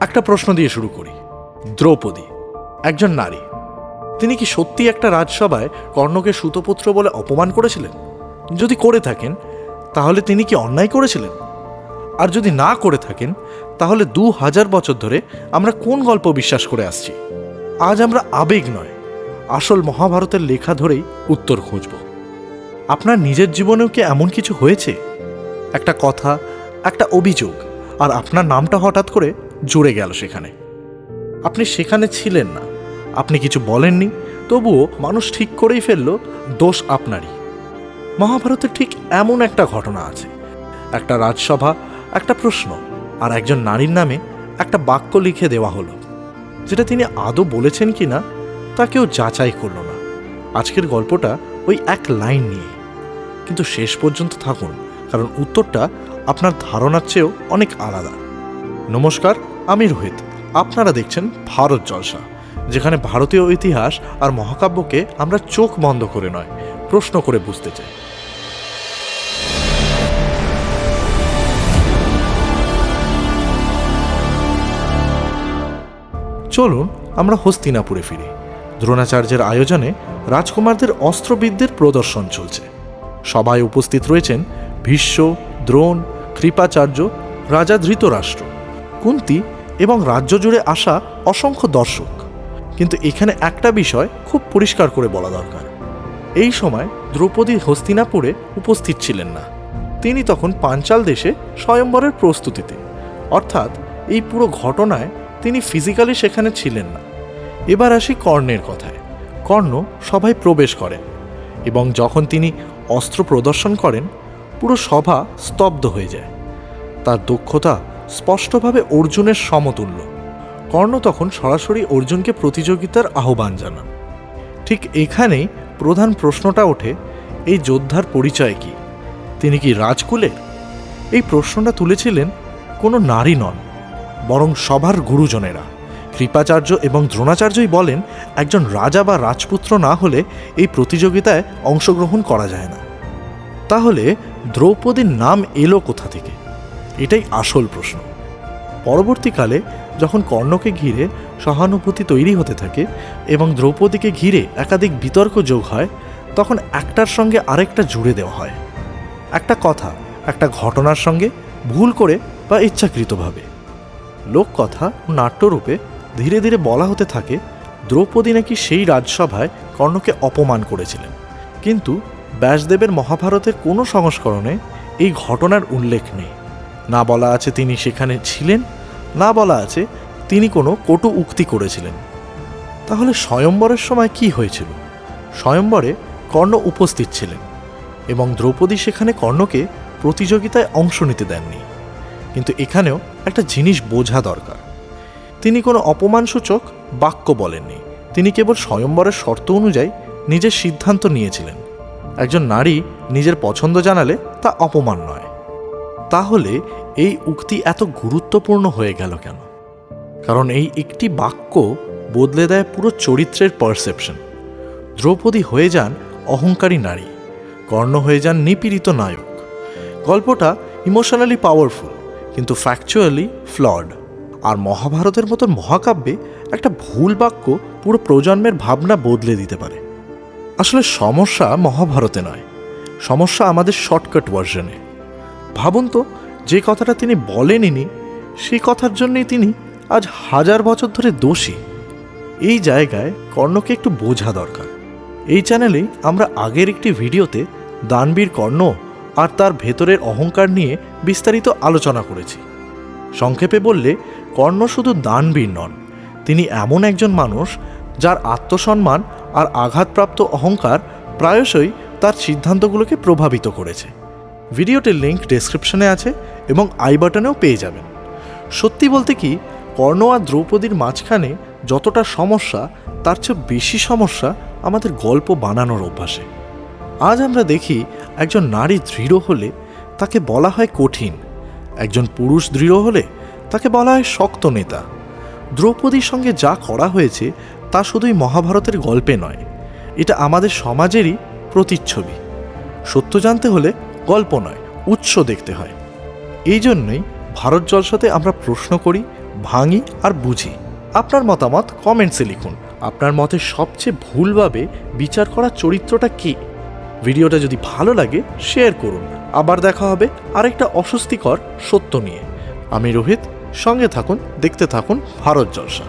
একটা প্রশ্ন দিয়ে শুরু করি। দ্রৌপদী, একজন নারী, তিনি কি সত্যি একটা রাজসভায় কর্ণকে সুতপুত্র বলে অপমান করেছিলেন? যদি করে থাকেন, তাহলে তিনি কি অন্যায় করেছিলেন? আর যদি না করে থাকেন, তাহলে দু হাজার বছর ধরে আমরা কোন গল্প বিশ্বাস করে আসছি? আজ আমরা আবেগ নয়, আসল মহাভারতের লেখা ধরেই উত্তর খুঁজব। আপনার নিজের জীবনেও কি এমন কিছু হয়েছে? একটা কথা, একটা অভিযোগ, আর আপনার নামটা হঠাৎ করে জুড়ে গেল সেখানে। আপনি সেখানে ছিলেন না। আপনি কিছু বলেননি, তবুও মানুষ ঠিক করেই ফেলল, দোষ আপনারই। মহাভারতে ঠিক এমন একটা ঘটনা আছে। একটা রাজসভা, একটা প্রশ্ন, আর একজন নারীর নামে একটা বাক্য লিখে দেওয়া হলো। যেটা তিনি আদৌ বলেছেন কি না, তা কেউ যাচাই করল না। আজকের গল্পটা ওই এক লাইন নিয়ে। কিন্তু শেষ পর্যন্ত থাকুন, কারণ উত্তরটা আপনার ধারণার চেয়েও অনেক আলাদা। নমস্কার আমি রোহিত আপনারা দেখছেন ভারত জলসা, যেখানে ভারতীয় ইতিহাস আর মহাকাব্যকে আমরা চোখ বন্ধ করে নয়, প্রশ্ন করে বুঝতে চাই। চলুন আমরা হস্তিনাপুরে ফিরি। দ্রোণাচার্যের আয়োজনে রাজকুমারদের অস্ত্রবিদ্যের প্রদর্শন চলছে। সবাই উপস্থিত রয়েছেন ভীষ্ম, দ্রোণ, কৃপাচার্য, রাজা ধৃতরাষ্ট্র। কুন্তি এবং রাজ্য জুড়ে আসা অসংখ্য দর্শক। কিন্তু এখানে একটা বিষয় খুব পরিষ্কার করে বলা দরকার। এই সময় দ্রৌপদী হস্তিনাপুরে উপস্থিত ছিলেন না। তিনি তখন পাঞ্চাল দেশে স্বয়ম্বরের প্রস্তুতিতে। অর্থাৎ এই পুরো ঘটনায় তিনি ফিজিক্যালি সেখানে ছিলেন না। এবার আসি কর্ণের কথায়। কর্ণ সভায় প্রবেশ করেন এবং যখন তিনি অস্ত্র প্রদর্শন করেন, পুরো সভা স্তব্ধ হয়ে যায়। তার দক্ষতা স্পষ্টভাবে অর্জুনের সমতুল্য। কর্ণ তখন সরাসরি অর্জুনকে প্রতিযোগিতার আহ্বান জানান। ঠিক এখানেই প্রধান প্রশ্নটা ওঠে, এই যোদ্ধার পরিচয় কি? তিনি কি রাজকুলের এই প্রশ্নটা তুলেছিলেন কোনো নারী নন, বরং সবার গুরুজনেরা। কৃপাচার্য এবং দ্রোণাচার্যই বলেন, একজন রাজা বা রাজপুত্র না হলে এই প্রতিযোগিতায় অংশগ্রহণ করা যায় না। তাহলে দ্রৌপদীর নাম এলো কোথা থেকে? এটাই আসল প্রশ্ন। পরবর্তীকালে যখন কর্ণকে ঘিরে সহানুভূতি তৈরি হতে থাকে এবং দ্রৌপদীকে ঘিরে একাধিক বিতর্ক যোগ হয়, তখন একটার সঙ্গে আরেকটা জুড়ে দেওয়া হয়। একটা কথা, একটা ঘটনার সঙ্গে ভুল করে বা ইচ্ছাকৃতভাবে। লোককথা নাট্যরূপে ধীরে ধীরে বলা হতে থাকে, দ্রৌপদী নাকি সেই রাজসভায় কর্ণকে অপমান করেছিলেন। কিন্তু ব্যাসদেবের মহাভারতের কোনো সংস্করণে এই ঘটনার উল্লেখ নেই। না বলা আছে তিনি সেখানে ছিলেন, না বলা আছে তিনি কোনো কটু উক্তি করেছিলেন। তাহলে স্বয়ম্বরের সময় কি হয়েছিল? স্বয়ম্বরে কর্ণ উপস্থিত ছিলেন এবং দ্রৌপদী সেখানে কর্ণকে প্রতিযোগিতায় অংশ নিতে দেননি। কিন্তু এখানেও একটা জিনিস বোঝা দরকার। তিনি কোনো অপমানসূচক বাক্য বলেননি। তিনি কেবল স্বয়ম্বরের শর্ত অনুযায়ী নিজের সিদ্ধান্ত নিয়েছিলেন। একজন নারী নিজের পছন্দ জানালে তা অপমান নয়। তাহলে এই উক্তি এত গুরুত্বপূর্ণ হয়ে গেল কেন? কারণ এই একটি বাক্য বদলে দেয় পুরো চরিত্রের পারসেপশন দ্রৌপদী হয়ে যান অহংকারী নারী, কর্ণ হয়ে যান নিপীড়িত নায়ক। গল্পটা ইমোশনালি পাওয়ারফুল কিন্তু ফ্যাকচুয়ালি ফ্লড আর মহাভারতের মতো মহাকাব্যে একটা ভুল বাক্য পুরো প্রজন্মের ভাবনা বদলে দিতে পারে। আসলে সমস্যা মহাভারতে নয়, সমস্যা আমাদের শর্টকাট ভার্সনে ভাবুন তো, যে কথাটা তিনি বলেননি সেই কথার জন্যই তিনি আজ হাজার বছর ধরে দোষী। এই জায়গায় কর্ণকে একটু বোঝা দরকার। এই চ্যানেলেই আমরা আগের একটি ভিডিওতে দানবীর কর্ণ আর তার ভেতরের অহংকার নিয়ে বিস্তারিত আলোচনা করেছি। সংক্ষেপে বললে, কর্ণ শুধু দানবীর নন, তিনি এমন একজন মানুষ যার আত্মসম্মান আর আঘাতপ্রাপ্ত অহংকার প্রায়শই তার সিদ্ধান্তগুলোকে প্রভাবিত করেছে। ভিডিওটির লিঙ্ক ডেসক্রিপশনে আছে এবং আই বাটনেও পেয়ে যাবেন। সত্যি বলতে কি, কর্ণ আর দ্রৌপদীর মাঝখানে যতটা সমস্যা, তার চেয়ে বেশি সমস্যা আমাদের গল্প বানানোর অভ্যাসে। আজ আমরা দেখি একজন নারী দৃঢ় হলে তাকে বলা হয় কঠিন, একজন পুরুষ দৃঢ় হলে তাকে বলা হয় শক্ত নেতা। দ্রৌপদীর সঙ্গে যা করা হয়েছে, তা শুধুই মহাভারতের গল্পে নয়, এটা আমাদের সমাজেরই প্রতিচ্ছবি। সত্য জানতে হলে গল্প নয়, উৎস দেখতে হয়। এই জন্যই ভারত জলসাতে আমরা প্রশ্ন করি, ভাঙি আর বুঝি। আপনার মতামত কমেন্টসে লিখুন। আপনার মতে সবচেয়ে ভুলভাবে বিচার করা চরিত্রটা কি? ভিডিওটা যদি ভালো লাগে, শেয়ার করুন। আবার দেখা হবে আরেকটা অস্বস্তিকর সত্য নিয়ে। আমি রোহিত, সঙ্গে থাকুন, দেখতে থাকুন ভারত জলসা।